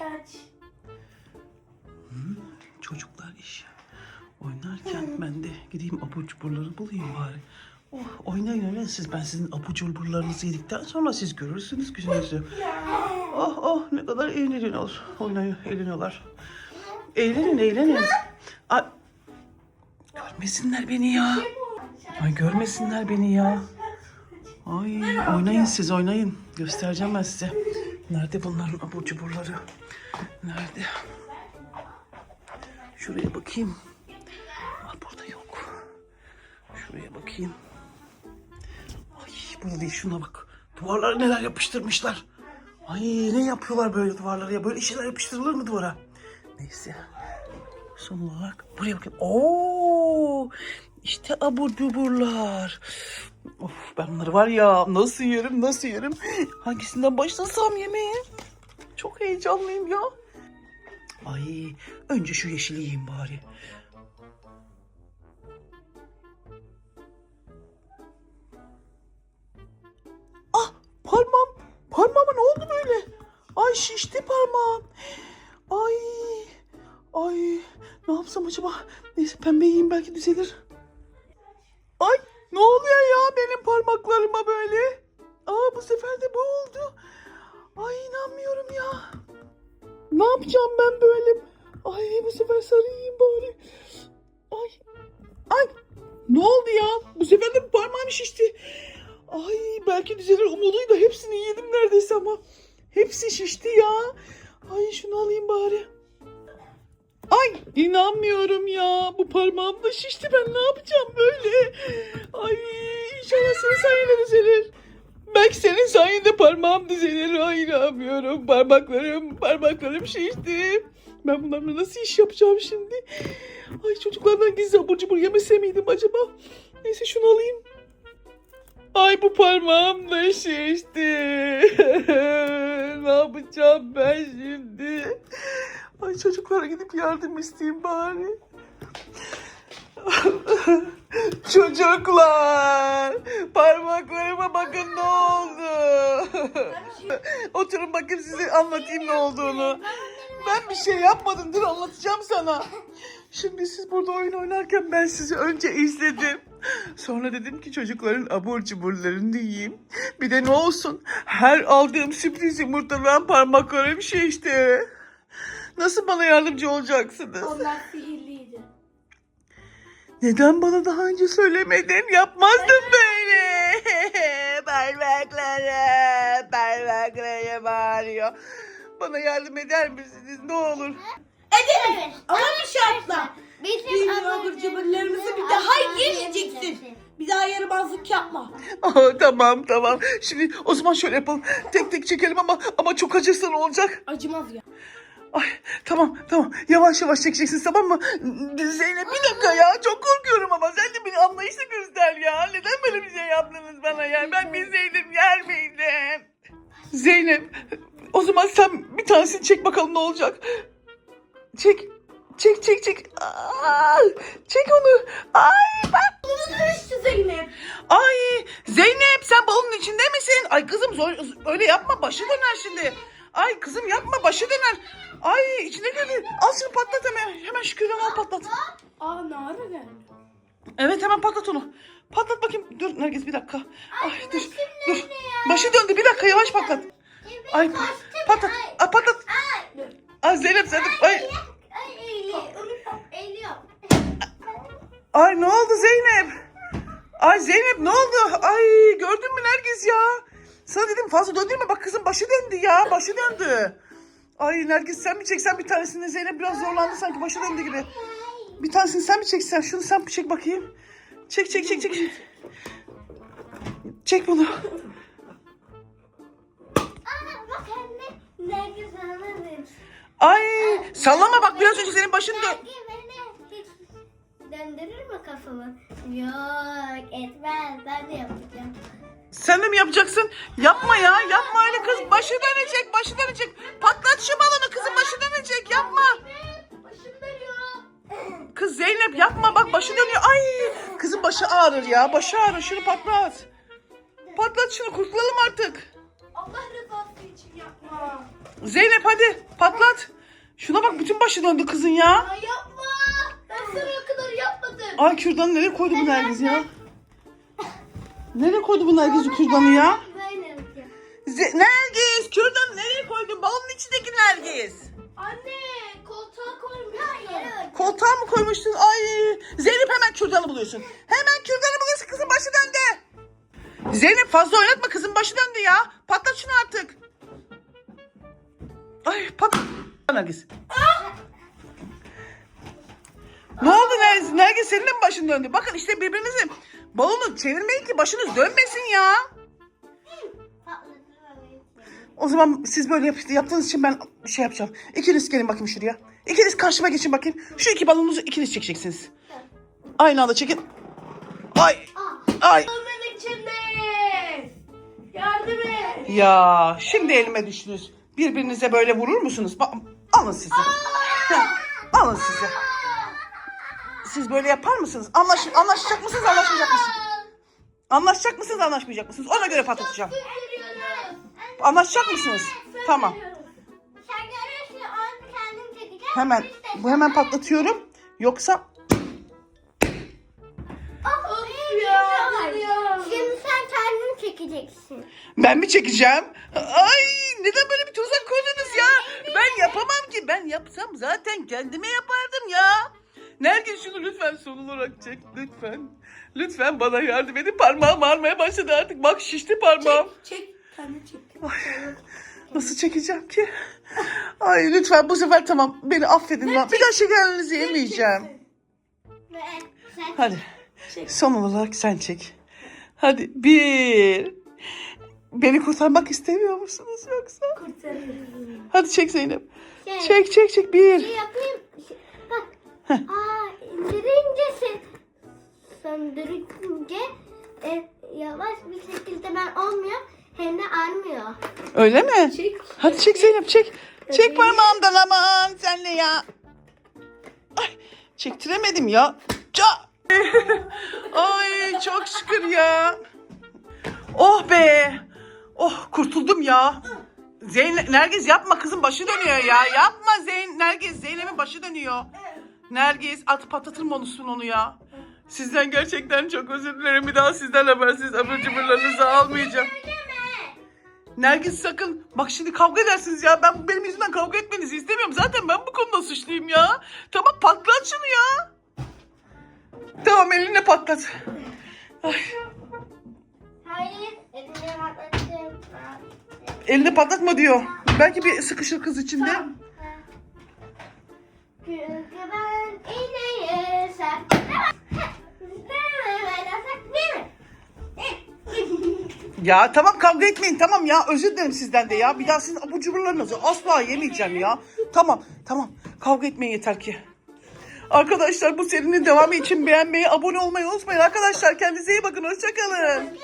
aç. Çocuklar iş oynarken ben de gideyim abur cuburları bulayım bari. Oh, oynayın oynayın siz. Ben sizin abur cuburlarınızı yedikten sonra siz görürsünüz güzelce. Oh oh ne kadar eğleniyorlar. Oynayın eğleniyorlar. Eğlenin eğlenin. Ay, görmesinler beni ya. Ay görmesinler beni ya. Ay oynayın siz oynayın. Göstereceğim ben size. Nerede bunların abur cuburları? Nerede? Şuraya bakayım. Aa, burada yok. Şuraya bakayım. Ay burada değil şuna bak. Duvarlara neler yapıştırmışlar. Ay ne yapıyorlar böyle duvarlara ya? Böyle şeyler yapıştırılır mı duvara? Neyse. Son olarak buraya bakayım. Oo! İşte abur cuburlar. Of ben bunları var ya nasıl yerim nasıl yerim. Hangisinden başlasam yemeğe? Çok heyecanlıyım ya. Ay önce şu yeşili yiyeyim bari. Ah parmağım. Parmağıma ne oldu böyle? Ay şişti parmağım. Ay. Ay. Ne yapsam acaba? Neyse pembe yiyeyim belki düzelir. Ay ne oluyor ya benim parmaklarıma böyle? Aa bu sefer de bu oldu. Ay inanmıyorum ya. Ne yapacağım ben böyle? Ay bu sefer yiyeyim bari. Ay. Ay. Ne oldu ya? Bu sefer de parmağım şişti. Ay belki düzelir umuduyla hepsini yedim neredeyse ama. Hepsi şişti ya. Ay şunu alayım bari. Ay inanmıyorum ya. Bu parmağım da şişti. Ben ne yapacağım böyle? Ay inşallah senin sayende düzelir. Belki senin sayende parmağım düzelir. Ay inanmıyorum. Parmaklarım, parmaklarım şişti. Ben bunlarla nasıl iş yapacağım şimdi? Ay çocuklardan gizli abur cubur yemese miydim acaba? Neyse şunu alayım. Ay bu parmağım da şişti. ne yapacağım ben şimdi? Ay çocuklara gidip yardım isteyeyim bari. Çocuklar, parmaklarıma bakın ne oldu. Oturun bakayım size anlatayım ne olduğunu. Ben bir şey yapmadım dur anlatacağım sana. Şimdi siz burada oyun oynarken ben sizi önce izledim. Sonra dedim ki çocukların abur cuburlarını yiyeyim. Bir de ne olsun her aldığım sürpriz yumurtadan parmaklarım şişti. Nasıl bana yardımcı olacaksınız? Onlar sihirliydi. Neden bana daha önce söylemedin? Yapmazdım böyle. parmaklarım, parmaklarım ağrıyor. Bana yardım eder misiniz? Ne olur. Ederim. Ama bir şartla. Bizim abur abur cuburlarımızı bir daha yemeyeceksin. Bir daha yaramazlık yapma. Aa, tamam tamam. Şimdi o zaman şöyle yapalım. Tek tek çekelim ama ama çok acırsa ne olacak? Acımaz ya. Ay tamam tamam. Yavaş yavaş çekeceksin tamam mı? Zeynep bir dakika ya. Çok korkuyorum ama sen de beni anlayışla göster ya. Neden böyle bir şey yaptınız bana ya? Ben bilseydim yer miydim? Zeynep o zaman sen bir tanesini çek bakalım ne olacak. Çek. Çek çek çek. Aa, çek onu. Ay bak. Karıştı Zeynep. Ay Zeynep sen balonun içinde misin? Ay kızım zor, öyle yapma başı döner şimdi. Ay kızım yapma başı döner. Ay içine girdi. Al şunu patlat hemen. Hemen şu kürdanı al patlat. Aa ne ara geldi? Evet hemen patlat onu. Patlat bakayım. Dur Nergis bir dakika. Ay dur dur. Başı döndü bir dakika yavaş patlat. Ay patlat. Ay, patlat. Ay Zeynep sen de. Ay, ay ne oldu Zeynep? Ay Zeynep ne oldu? Ay gördün mü Nergis ya? Sana dedim fazla döndürme bak kızım başı döndü ya. Başı döndü. Ay Nergis sen mi çeksen bir tanesini? Zeynep biraz zorlandı sanki başı döndü gibi. Bir tanesini sen mi çeksen? Şunu sen bir çek bakayım. Çek çek çek çek. Çek bunu. Ay sallama bak biraz önce senin başın dön. Döndürür mü kafamı? Yok etmez ben de yapacağım. Sen de mi yapacaksın? Yapma ya yapma öyle kız. Başı dönecek başı dönecek. Patlat şu balonu kızım başı dönecek yapma. Kız Zeynep yapma bak başı dönüyor. Ay kızın başı ağrır ya başı ağrır şunu patlat. Patlat şunu kurtulalım artık. Allah rızası için yapma. Zeynep hadi patlat. Şuna bak bütün başı döndü kızın ya. Ay yapma. Ben sana o kadar yapmadım. Ay kürdanı nereye koydu bu Nergiz ya? Nereye koydu bu Nergiz kürdanı ya? Böyle. Ze- Nergis kürdanı nereye koydun? Balonun içindeki Nergis. Anne koltuğa koymuş. Hayır. Koltuğa mı koymuştun? Ay Zeynep hemen kürdanı buluyorsun. Hemen kürdanı buluyorsun kızın başı döndü. Zeynep fazla oynatma kızın başı döndü ya. Patlat şunu artık. Ay pat. Nergis. Ne oldu Nergis? Nergis senin de mi başın döndü? Bakın işte birbirinizi balonu çevirmeyin ki başınız dönmesin ya. O zaman siz böyle yap- yaptığınız için ben bir şey yapacağım. İkiniz gelin bakayım şuraya. İkiniz karşıma geçin bakayım. Şu iki balonunuzu ikiniz çekeceksiniz. Aynı anda çekin. Ay. Ay. İçinde. Yardım et. Ya şimdi elime düştünüz. Birbirinize böyle vurur musunuz? Ba- alın. Heh, alın size. Siz böyle yapar mısınız? Anlaş anlaşacak mısınız, anlaşmayacak mısınız? Anlaşacak mısınız, anlaşmayacak mısınız? Ona göre patlatacağım. Anlaşacak mısınız? Tamam. Hemen bu hemen patlatıyorum. Yoksa. Şimdi sen kendin çekeceksin. ben mi çekeceğim? Ay neden böyle bir tuzak koydunuz ya? Ben yapamam ki. Ben yapsam zaten kendime yapardım ya. Nergis şunu lütfen son olarak çek. Lütfen. Lütfen bana yardım edin. Parmağım ağrımaya başladı artık. Bak şişti parmağım. Çek. Kendi çek. Nasıl çekeceğim ki? Ay lütfen bu sefer tamam. Beni affedin lan. Bir daha şekerlerinizi yemeyeceğim. Hadi. Son olarak sen çek. Hadi bir. Beni kurtarmak istemiyor musunuz yoksa? kurtarırsın. Hadi çek Zeynep. Şey, Çek çek çek şey bir. yapayım. Bak. Aa, indirince sen söndürünce e, yavaş bir şekilde ben olmuyor hem de almıyor. Öyle mi? Çek. Hadi çek Zeynep çek. Çek parmağımdan aman senle ya. Ay çektiremedim ya. Ça. Ay çok şükür ya. Oh be. Oh kurtuldum ya. Zeynep, Nergiz yapma kızın başı dönüyor ya. Yapma Zeyn, Nergiz, Zeynep'in başı dönüyor. Nergiz at patlatır mı onu ya? Sizden gerçekten çok özür dilerim. Bir daha sizden habersiz abur cuburlarınızı almayacağım. Nergis sakın. Bak şimdi kavga edersiniz ya. Ben benim yüzümden kavga etmenizi istemiyorum. Zaten ben bu konuda suçluyum ya. Tamam patlat şunu ya. Tamam elinle patlat. Ay, Hayır, elimle patlatacağım. elini patlatma diyor. Belki bir sıkışır kız içinde. Çünkü Ya tamam kavga etmeyin tamam ya. Özür dilerim sizden de ya. Bir daha sizin abur cuburlarınızı asla yemeyeceğim ya. Tamam tamam kavga etmeyin yeter ki. Arkadaşlar bu serinin devamı için beğenmeyi, abone olmayı unutmayın. Arkadaşlar kendinize iyi bakın. Hoşçakalın.